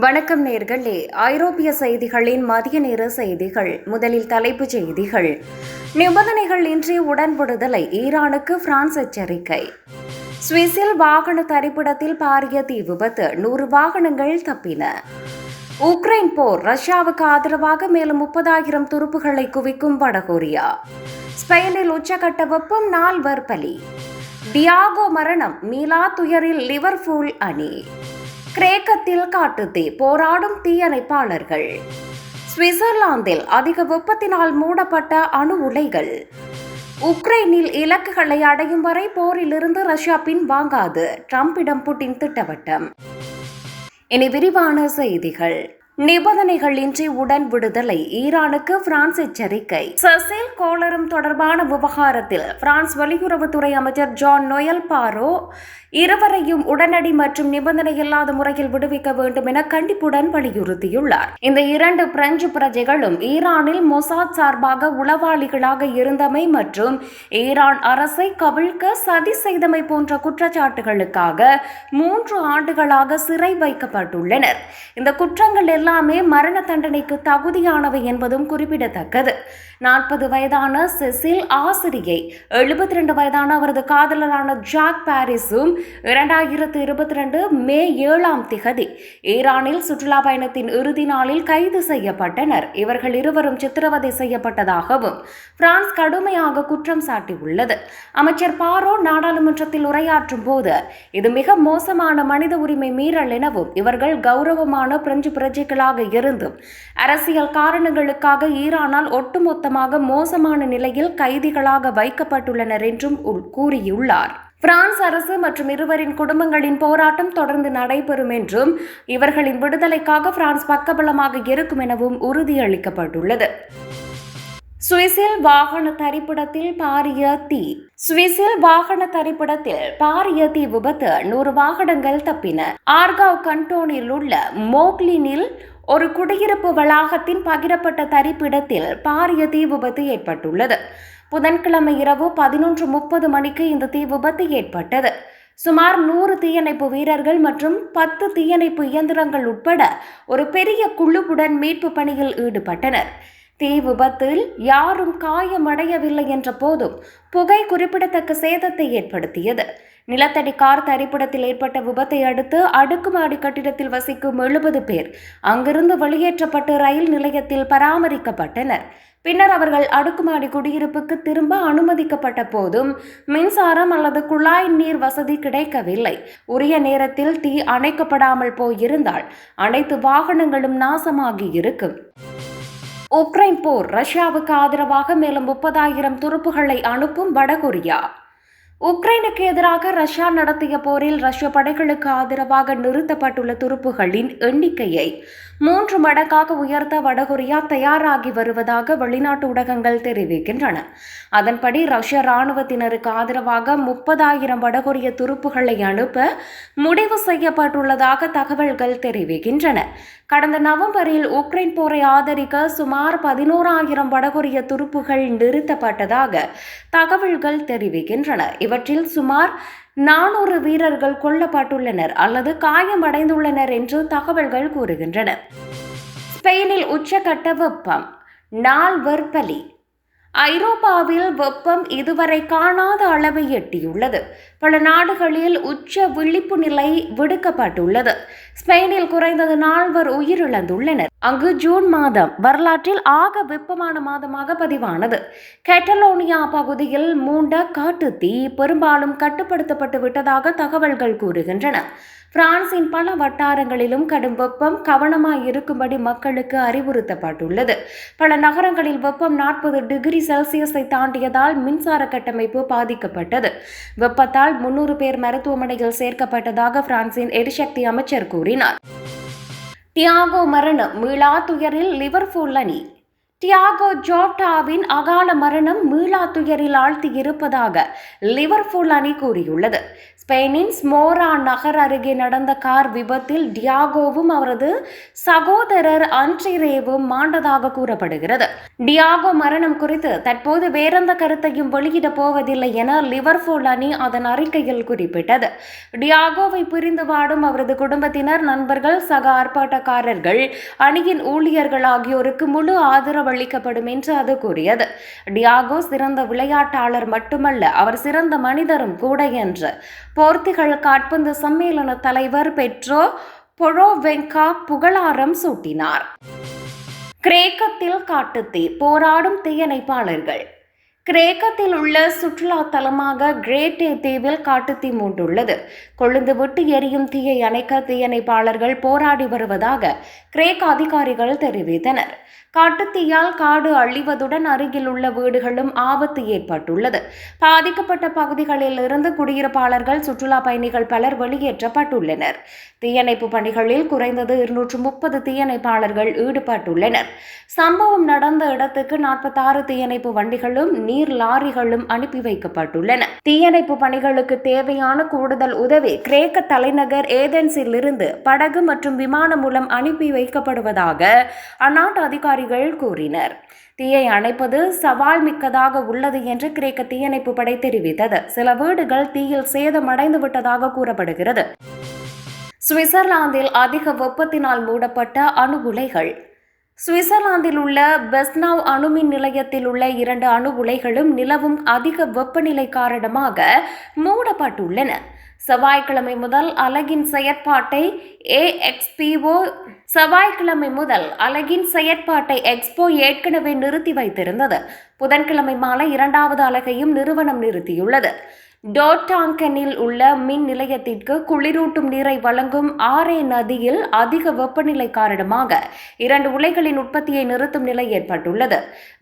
வணக்கம் நேர்களே. ஐரோப்பிய செய்திகளின் மதிய நேர செய்திகள். முதலில் தலைப்புச் செய்திகள். நிபந்தனைகள் இன்றி உடன்படுதலை ஈரானுக்கு பிரான்ஸ் எச்சரிக்கை. சுவிஸில் வாகன தரிப்பிடத்தில் பாரிய தீ விபத்து. நூறு வாகனங்கள் தப்பின. உக்ரைன் போர். ரஷ்யாவுக்கு ஆதரவாக மேலும் முப்பதாயிரம் துருப்புகளை குவிக்கும் வடகொரியா. ஸ்பெயினில் உச்சகட்ட வெப்பம் நால்வர் பலி. டியாகோ மரணம். மீளா துயரில் லிவர்பூல் அணி. கிரேக்கத்தில் காட்டுத்தீ போராடும் தீயணைப்பாளர்கள். சுவிட்சர்லாந்தில் அதிக வெப்பத்தினால் மூடப்பட்ட அணு உலைகள். உக்ரைனில் இலக்குகளை அடையும் வரை போரிலிருந்து ரஷ்யா பின்வாங்காது ட்ரம்பிடம் புட்டின் திட்டவட்டம். இனி விரிவான செய்திகள். நிபந்தனைகளின்றி உடன் விடுதலை. ஈரானுக்கு பிரான்ஸ் எச்சரிக்கை. சசில் கோளரும் தொடர்பான விவகாரத்தில் பிரான்ஸ் வெளியுறவுத்துறை அமைச்சர் ஜான் நொயல் பாரோ இருவரையும் உடனடி மற்றும் நிபந்தனை இல்லாத முறையில் விடுவிக்க வேண்டும் என கண்டிப்புடன் வலியுறுத்தியுள்ளார். இந்த இரண்டு பிரெஞ்சு பிரஜைகளும் ஈரானில் மொசாத் சார்பாக உளவாளிகளாக இருந்தமை மற்றும் ஈரான் அரசை கவிழ்க்க சதி செய்தமை போன்ற குற்றச்சாட்டுகளுக்காக மூன்று ஆண்டுகளாக சிறை வைக்கப்பட்டுள்ளனர். இந்த குற்றங்கள் எல்லாம் மரண தண்டனைக்கு தகுதியானவை என்பதும் குறிப்பிடத்தக்கது. நாற்பது வயதான செசில் ஆசிரியை எழுபத்தி ரெண்டு வயதான அவரது காதலரான ஜாக் பாரிஸும் இரண்டாயிரத்து இருபத்தி ரெண்டு மே ஏழாம் திகதி ஈரானில் சுற்றுலா பயணத்தின் இறுதி நாளில் கைது செய்யப்பட்டனர். இவர்கள் இருவரும் சித்திரவதை செய்யப்பட்டதாகவும் பிரான்ஸ் கடுமையாக குற்றம் சாட்டியுள்ளது. அமைச்சர் பாரோ நாடாளுமன்றத்தில் உரையாற்றும் போது இது மிக மோசமான மனித உரிமை மீறல் எனவும் இவர்கள் கௌரவமான பிரெஞ்சு பிரஜைகள் பிரஜைகளாக இருந்தும் அரசியல் காரணங்களுக்காக ஈரானால் ஒட்டுமொத்தமாக மோசமான நிலையில் கைதிகளாக வைக்கப்பட்டுள்ளனர் என்றும் கூறியுள்ளார். பிரான்ஸ் அரசு மற்றும் இருவரின் குடும்பங்களின் போராட்டம் தொடர்ந்து நடைபெறும் என்றும் இவர்களின் விடுதலைக்காக பிரான்ஸ் பக்கபலமாக இருக்கும் எனவும் உறுதியளிக்கப்பட்டுள்ளது. சுவிஸில் வாகன தரிப்பிடத்தில் பாரிய தீ. சுவிஸில் வாகன தரிப்பிடத்தில் பாரிய தீ விபத்து நூறு வாகனங்கள் தப்பின. ஆர்காவ் கண்டோனில் உள்ள மோக்லினில் ஒரு குடியிருப்பு வளாகத்தின் பகிரப்பட்ட தரிப்பிடத்தில் பாரிய தீ விபத்து ஏற்பட்டுள்ளது. புதன்கிழமை இரவு பதினொன்று முப்பது மணிக்கு இந்த தீ விபத்து ஏற்பட்டது. சுமார் நூறு தீயணைப்பு வீரர்கள் மற்றும் பத்து தீயணைப்பு இயந்திரங்கள் உட்பட ஒரு பெரிய குழுவுடன் மீட்பு பணியில் ஈடுபட்டனர். தீ விபத்தில் யாரும் காயமடையவில்லை என்ற போதும் புகை குறிப்பிடத்தக்க சேதத்தை ஏற்படுத்தியது. நிலத்தடி கார் தரிப்பிடத்தில் ஏற்பட்ட விபத்தை அடுத்து அடுக்குமாடி கட்டிடத்தில் வசிக்கும் எழுபது பேர் அங்கிருந்து வெளியேற்றப்பட்டு ரயில் நிலையத்தில் பராமரிக்கப்பட்டனர். பின்னர் அவர்கள் அடுக்குமாடி குடியிருப்புக்கு திரும்ப அனுமதிக்கப்பட்ட போதும் மின்சாரம் அல்லது குழாய் நீர் வசதி கிடைக்கவில்லை. உரிய நேரத்தில் தீ அணைக்கப்படாமல் போயிருந்தால் அனைத்து வாகனங்களும் நாசமாகி இருக்கும். உக்ரைன் போர் ரஷ்யாவுக்கு ஆதரவாக மேலும் முப்பதாயிரம் துருப்புகளை அனுப்பும் வடகொரியா. உக்ரைனுக்கு எதிராக ரஷ்யா நடத்திய போரில் ரஷ்ய படைகளுக்கு ஆதரவாக நிறுத்தப்பட்டுள்ள துருப்புகளின் எண்ணிக்கையை மூன்று மடங்காக உயர்த்த வடகொரியா தயாராகி வருவதாக வெளிநாட்டு ஊடகங்கள் தெரிவிக்கின்றன. அதன்படி ரஷ்ய இராணுவத்தினருக்கு ஆதரவாக முப்பதாயிரம் வடகொரிய துருப்புகளை அனுப்ப முடிவு செய்யப்பட்டுள்ளதாக தகவல்கள் தெரிவிக்கின்றன. கடந்த நவம்பரில் உக்ரைன் போரை ஆதரிக்க சுமார் பதினோராயிரம் வடகொரிய துருப்புகள் நிறுத்தப்பட்டதாக தகவல்கள் தெரிவிக்கின்றன. இவற்றில் சுமார் நானூறு வீரர்கள் கொல்லப்பட்டுள்ளனர் அல்லது காயமடைந்துள்ளனர் என்று தகவல்கள் கூறுகின்றன. ஸ்பெயினில் உச்சகட்ட வெப்பம் நாள் பலி ஐரோப்பாவில் வெப்பம் இதுவரை காணாத அளவை எட்டியுள்ளது. பல நாடுகளில் உச்ச விழிப்பு நிலை விடுக்கப்பட்டுள்ளது. ஸ்பெயினில் குறைந்தது நால்வர் உயிரிழந்துள்ளனர். அங்கு ஜூன் மாதம் வரலாற்றில் ஆக வெப்பமான மாதமாக பதிவானது. கெட்டலோனியா பகுதியில் மூண்ட காட்டு தீ பெரும்பாலும் கட்டுப்படுத்தப்பட்டு விட்டதாக தகவல்கள் கூறுகின்றன. பிரான்சின் பல வட்டாரங்களிலும் கடும் வெப்பம் கவனமாய் இருக்கும்படி மக்களுக்கு அறிவுறுத்தப்பட்டுள்ளது. பல நகரங்களில் வெப்பம் நாற்பது டிகிரி செல்சியஸை தாண்டியதால் மின்சார கட்டமைப்பு பாதிக்கப்பட்டது. வெப்பத்தால் முன்னூறு பேர் மருத்துவமனையில் சேர்க்கப்பட்டதாக பிரான்சின் எரிசக்தி அமைச்சர் கூறினார். தியாகோ மரணம் மீளா துயரில் லிவர்பூல் அணி டியாகோ ஜோட்டாவின் அகால மரணம் மீளா துயரில் ஆழ்த்தியிருப்பதாக லிவர்பூல் அணி கூறியுள்ளது. ஸ்பெயினின் ஸ்மோரா நகர் அருகே நடந்த கார் விபத்தில் டியாகோவும் அவரது சகோதரர் அன்றிரேவும் மாண்டதாக கூறப்படுகிறது. டியாகோ மரணம் குறித்து தற்போது வேறெந்த கருத்தையும் வெளியிடப் போவதில்லை என லிவர்பூல் அணி அதன் அறிக்கையில் குறிப்பிட்டது. டியாகோவை பிரிந்து வாடும் அவரது குடும்பத்தினர் நண்பர்கள் சக ஆர்ப்பாட்டக்காரர்கள் அணியின் ஊழியர்கள் ஆகியோருக்கு முழு ஆதரவு அளிக்கப்படும் என்று அது கூறியது. டியாகோ சிறந்த விளையாட்டாளர் மட்டுமல்ல அவர் சிறந்த மனிதரும் கூட என்று. போர்த்துகல் காட்பந்து சம்மேளன தலைவர் பெட்ரோ பொரோவெங்கா புகழாரம் சூட்டினார். கிரேக்கத்தில் காட்டுத்தீ போராடும் தீயணைப்பாளர்கள். கிரேக்கத்தில் உள்ள சுற்றுலா தலமாக கிரேட்டே தீவில் காட்டுத்தீ மூண்டுள்ளது. கொழுந்து விட்டு எரியும் தீயை அணைக்க தீயணைப்பாளர்கள் போராடி வருவதாக கிரேக் அதிகாரிகள் தெரிவித்தனர். காட்டுத்தீயால் காடு அழிவதுடன் அருகில் உள்ள வீடுகளும் ஆபத்து ஏற்பட்டுள்ளது. பாதிக்கப்பட்ட பகுதிகளில் இருந்து குடியிருப்பாளர்கள் சுற்றுலா பயணிகள் பலர் வெளியேற்றப்பட்டுள்ளனர். தீயணைப்பு பணிகளில் குறைந்தது இருநூற்று முப்பது தீயணைப்பாளர்கள் ஈடுபட்டுள்ளனர். சம்பவம் நடந்த இடத்துக்கு நாற்பத்தாறு தீயணைப்பு வண்டிகளும் நீர் லாரிகளும் அனுப்பி வைக்கப்பட்டுள்ளன. தீயணைப்பு பணிகளுக்கு தேவையான கூடுதல் உதவி கிரேக்க தலைநகர் ஏதென்ஸில் இருந்து படகு மற்றும் விமானம் மூலம் அனுப்பி வைக்கப்படுவதாக அந்நாட்டு அதிகாரிகள் கூறினர். தீயை அணைப்பது சவால் மிக்கதாக உள்ளது என்று கிரேக்க தீயணைப்பு படை தெரிவித்தது. சில வீடுகள் தீயில் சேதமடைந்து விட்டதாக கூறப்படுகிறது. சுவிட்சர்லாந்தில் அதிக வெப்பத்தினால் மூடப்பட்ட அணு உலைகள். சுவிட்சர்லாந்தில் உள்ள பெஸ்னாவ் அணுமின் நிலையத்தில் உள்ள இரண்டு அணு உலைகளும் நிலவும் அதிக வெப்பநிலை காரணமாக மூடப்பட்டுள்ளன. செவ்வாய்க்கிழமை முதல் அலகின் செயற்பாட்டை ஏஎக்ஸ்பிஓ செவ்வாய்க்கிழமை முதல் அலகின் செயற்பாட்டை எக்ஸ்போ ஏற்கனவே நிறுத்தி வைத்திருந்தது. புதன்கிழமை மாலை இரண்டாவது அலகையும் நிறுவனம் நிறுத்தியுள்ளது. டோட்டாங்கனில் உள்ள மின் நிலையத்திற்கு குளிரூட்டும் நீரை வழங்கும் ஆரே நதியில் அதிக வெப்பநிலை காரணமாக இரண்டு உலைகளின் உற்பத்தியை நிறுத்தும் நிலை ஏற்பட்டுள்ளது.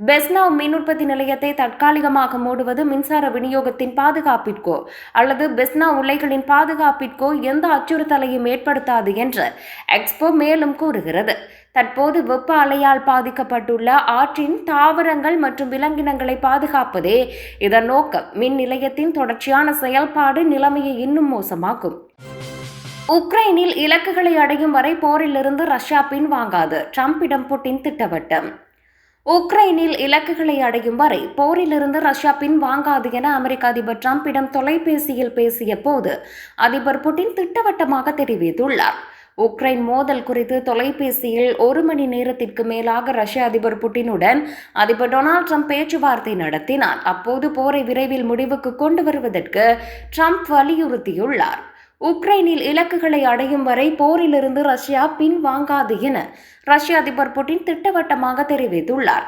பெஸ்னாவ் மின் உற்பத்தி நிலையத்தை தற்காலிகமாக மூடுவது மின்சார விநியோகத்தின் பாதுகாப்பிற்கோ அல்லது பெஸ்னா உலைகளின் பாதுகாப்பிற்கோ எந்த அச்சுறுத்தலையும் ஏற்படுத்தாது என்று எக்ஸ்போ மேலும் கூறுகிறது. தற்போது வெப்ப அலையால் பாதிக்கப்பட்டுள்ள ஆற்றின் தாவரங்கள் மற்றும் விலங்கினங்களை பாதுகாப்பதே இதன் நோக்கம். மின் நிலையத்தின் தொடர்ச்சியான செயல்பாடு நிலைமையை இன்னும் மோசமாக்கும். உக்ரைனில் இலக்குகளை அடையும் வரை போரிலிருந்து ரஷ்யா பின்வாங்காது. ட்ரம்பிடம் புட்டின் திட்டவட்டம். உக்ரைனில் இலக்குகளை அடையும் வரை போரிலிருந்து ரஷ்யா பின்வாங்காது என அமெரிக்க அதிபர் டிரம்பிடம் தொலைபேசியில் பேசிய போது அதிபர் புட்டின் திட்டவட்டமாக தெரிவித்துள்ளார். உக்ரைன் மோதல் குறித்து தொலைபேசியில் ஒரு மணி நேரத்திற்கு மேலாக ரஷ்ய அதிபர் புட்டினுடன் அதிபர் டொனால்ட் ட்ரம்ப் பேச்சுவார்த்தை நடத்தினார். அப்போது போரை விரைவில் முடிவுக்கு கொண்டு வருவதற்கு ட்ரம்ப் வலியுறுத்தியுள்ளார். உக்ரைனில் இலக்குகளை அடையும் வரை போரிலிருந்து ரஷ்யா பின்வாங்காது என ரஷ்ய அதிபர் புட்டின் திட்டவட்டமாக தெரிவித்துள்ளார்.